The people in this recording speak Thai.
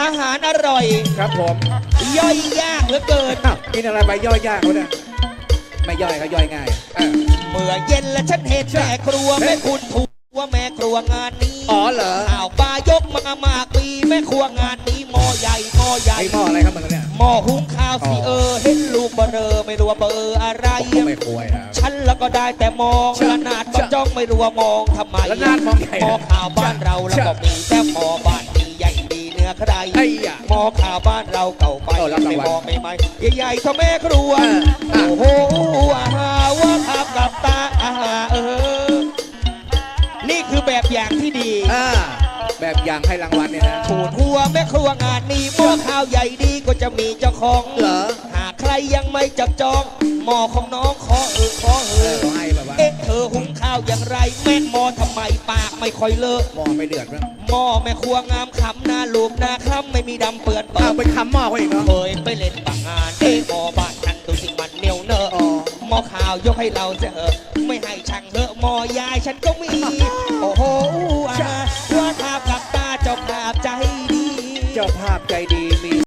อาหารอร่อย ครับผมย่อยยากเหลือเกินอ้าวกินอะไรไปย่อยยากเขาเนี่ยไม่ย่อยก็ย่อยง่ายเออเมื่อเย็นและฉันเห็นแม่ครัวแม่คุณถูกว่าแม่ครัวงานนี้อ๋อเหรอข่าวปลายกมามากมีแม่ครัวงานนี้หม้อใหญ่หม้อใหญ่ไอ้หม้ออะไรครับมึงเนี่ย หม้อหุงข้าวสิอ๋อเออเห็นลูกเบอเรอไม่รู้ว่าเบอร์อะไรผมไม่ควรครับ ฉันแล้วก็ได้แต่มองชะละนาดก็ชะจ้องไม่รู้ว่ามองทำไมละนาดมองใหญ่หม้อข่าวบ้านเราแล้วชะก็มีแต่หม้อบ้ ใครไอ้ยะหม้อข่าวบ้านเราเก่าไปโอ้รับรางไม่วัลมองไม่ไม่ใหญ่ๆเท่าแม่ครัวเอออะโอ้โหอาหาว่าขับกับตาอาหาเออ นี่คือแบบอย่างที่ดี อ่าแบบอย่างให้รางวัลเนี่ยนะถูดหัวแม่ครัวงานนี้หม้อข้าวใหญ่ดีก็จะมีเจ้าของ เหรอ หากใครยังไม่จับจองหม้อของน้องขอเออขอเอเอออเขาให้แบบว่า เอ๊ะเธอหุงข้าวอย่างไรแม่นหม้อทำ ไมปากไม่ค่อยเลอะหม้อไม่เดือดมั้งหม้อแม่ครัวงามขำหน้าลูบหน้าคล้ำไม่มีดำเปื้อนเปิอ้าวดไปคำหม้อเขาอีกเนาะเคยไปเล่นบางงานเอ๊ะหม้อบ้านฉันดูสิมันเหนียวเนอะอ๋อหม้อข้าวยกให้เราเถอะไม่ให้ช่างเถอะหม้อยายฉันก็มี โอ้โหอาว่าข้ากับตาเจ้าภาพใจดี เจ้าภาพใจดี